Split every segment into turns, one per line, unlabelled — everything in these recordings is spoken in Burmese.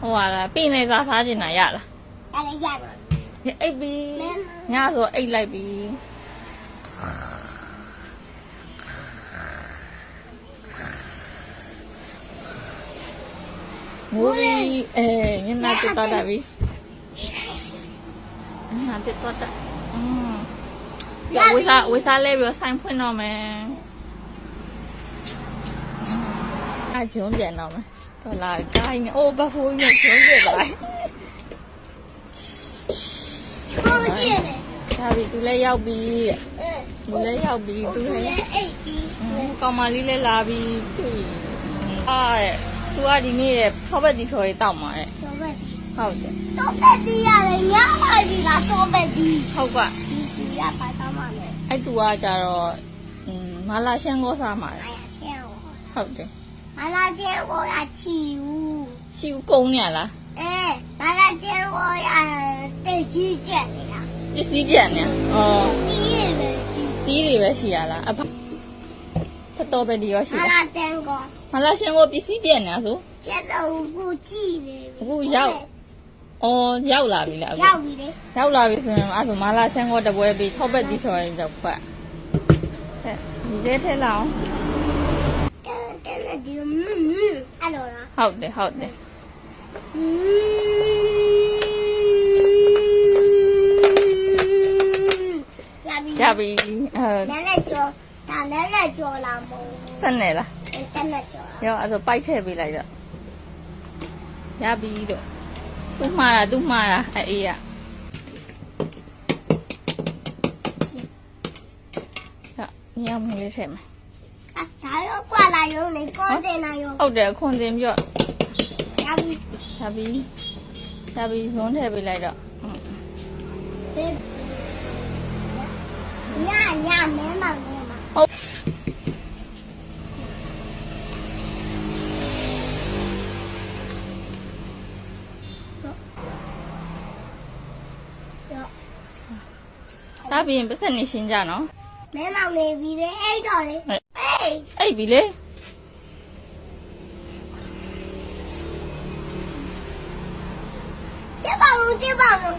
ဟိုဟာလားပြင်နေစားစားကျင်တာရလား
ရတယ်ရတယ်
အိပ်ပြီညဆိုအိပ်လိုက်ပြီမိုးရီအဲညနာတက်တော့တာပြီညနာတက်တော့တာอืมရဝေးစားဝေးစားလဲပြီးတော့ဆိုင်ဖွင့်တော့မယ်အဂျုံပြန်တော့မယ် ဒေါ်လာတိုင်းနဲ့အိုးဘက်ဖိုးကြီးနဲ့ကျုံးပြလိုက်
ဟုတ်ကျင်းတယ်
ဒါပြီ तू လည်းရောက်ပြီတဲ့ तू လည်းရောက်ပြီ
तू
လည်း
အိတ်ပြီ
ကောင်မလေးလည်းလာပြီတွေ့အားတဲ့ तू ကဒီနေ့တဲ့ဖောက်ဘက်ဒီခေါ်ရေးတောက်มาတဲ့
တော့ပဲ
ဟုတ်တယ်
တော့ပဲဒီရတယ်ညမကြီးကတော့ပဲဒီ
ဟုတ်က
ဒီဒီရပါသားမနဲ့
အဲ့ तू ကကြတော့อืมမလာရှန်ကောစားมาတ
ယ်အဲ့ကျန်ဟော
ဟုတ်တယ်
麻辣煎我要
吃乌，吃乌公呢啦？
哎，麻辣煎我要得鸡卷的
啦。这鸡卷呢？哦。
第一个鸡。
第一个是呀啦，啊不，这多白的要是。
麻辣煎锅。
麻辣煎锅比鸡卷呢
是？这都不记的。
不要。哦，要啦，比啦。
要比的。
要啦，比是啊，是麻辣煎锅的不会比炒白的便宜着快。哎，你这太老。 ဒီလို
မင်းအဲ့လိုလား
ဟုတ်တယ်ဟုတ်တယ်
ကြပြီအဲ
လည်းလ
ည်းကျော်ဒါလည်းလည်းကျော်လာမို့
ဆက်နေလား
ဆက်နေကျော်
ရောအဲ့ဒါပိုက်ထည့်ပေးလိုက်တော့ရပြီတော့သူ့မှားတာသူ့မှားတာအေးရမြောင်မူလေးထည့်မယ်
အဲ့ဒါ လာရုံနဲ့ကွန်တင်လာရုံ
ဟုတ်တယ်ခွန်တင်ပြော့
ဒါပြီး
ဒါပြီးဒါပြီးဇွန်းထည့်ပေးလိုက်တော့ည
ညမဲမောင်မဲမောင်
ဟုတ်စားပြီးရင်ပတ်စံနေရှင်းကြနော်
မဲမောင်နေပြီလေအဲ့တော့လေ
အေးအဲ့ပြီလေ
ပေါက်ဘူးတစ်ပေါက်ဘူး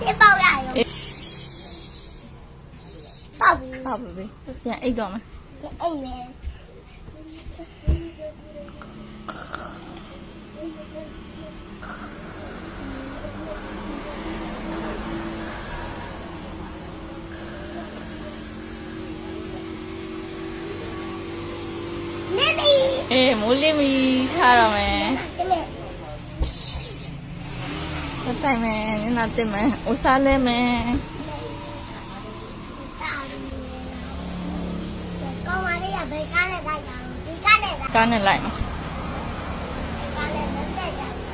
တစ်ပေါက်
ရရုံပေါက်ပြီပေါက်ပြီပြန်အိတ်တော့မယ်
အိတ်မယ်
အေးမိုးလေးမီထားရမယ် ဆိုင်မယ်ညနာတင်မယ်ဥစားလဲမယ်
ကောင်းပါလေဘယ်ကားနဲ့လိုက်တာဒီကားနဲ့
ကားနဲ့လိုက်မှာကား
နဲ့မတက်ကြဘူး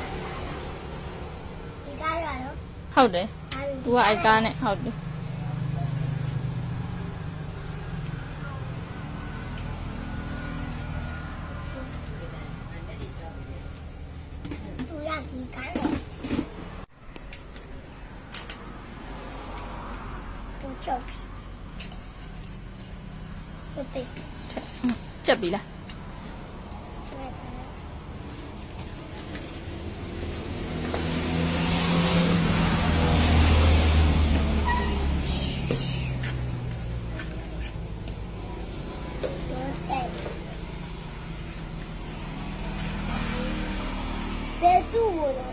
ဒီကားရတော့
ဟုတ်တယ် तू ကအဲကားနဲ့ဟုတ်တယ်
ဟုတ်ပြီ
ချက်ပြီလား
ဘယ်သူ့ကိုလဲ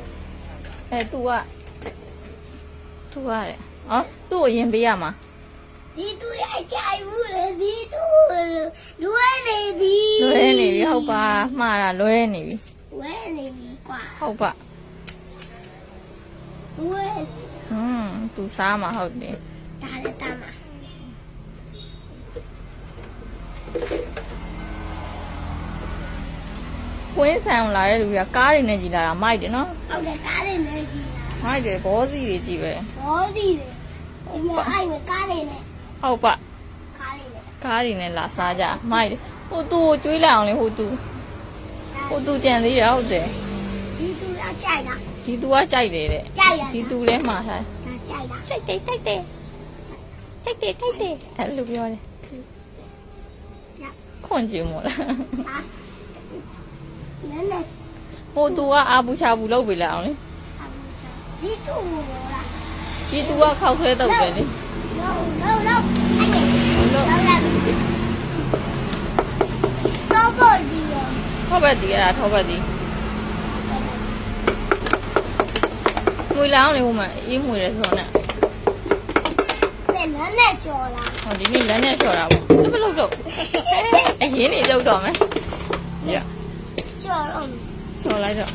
အဲသူကသူကတဲ့ဟောသူ့ကိုရင်ပေးရမှာ
ဒီသူရဲ့အချိုင်ဘူးလေ ပြီသူလွဲနေပြီ
လွဲနေပြီဟုတ်ပါမှားတာလွဲနေပြီ
လွဲနေပြီကွာ
ဟုတ်ပါ
လွဲ
ဟွန်းသူစားမှာဟုတ်တယ်
ဒါလည်းတား
မှာဝင်းဆန်လာတဲ့လူကကားတွေနဲ့ကြီးလာတာမိုက်တယ်နော်
ဟုတ်တယ်ကားတွေနဲ့ကြီးလာ
မိုက်တယ်ဘောစီတွေကြီးပဲ
ဘောစီတွေအဲ့ဒါအဲ့ကားတွေနဲ့
ဟုတ်ပါ ကားတွေနဲ့လာစားကြမိုက်ဟိုသူ့ကိုကျွေးလိုက်အောင်လေဟိုသူဟိုသူကြံသေးရဟုတ်တယ်
ဒီသူကကြိုက်တာ
ဒီသူကကြိုက်တယ်တဲ့
ကြိုက်ရ
ဒီသူလဲမှာထား
ကြိုက်တာ
ကြိုက်တယ်ကြိုက်တယ်ကြိုက်တယ်ကြိုက်တယ်အဲ့လိုပြောတယ်ခွန်ကြည့်မို့လား
နည်းန
ည်းဟိုသူကအာဘူးချာဘူးလောက်ပြီလားအောင်လေ
ဒီသူလား
ဒီသူကခောက်ဆွဲတော့တယ်လေ
လောက်လောက်
လို့
လောလာတော့ပေါ်ဒီရော
ထောပတ်တီအဲ့ဒါထောပတ်တီမွေလောင်းလေဟိုမှာအေးမွေတယ်ဆိုတော့နဲ့
နဲ့နန်းနဲ့ကြော်လာ
ဟောဒီနေ့လမ်းနဲ့ချော်တာပေါ့ဒီမလုပ်တော့အရင်နေလောက်တော့မယ်ရ
ကြော်တော့
ချော်လိုက်တော့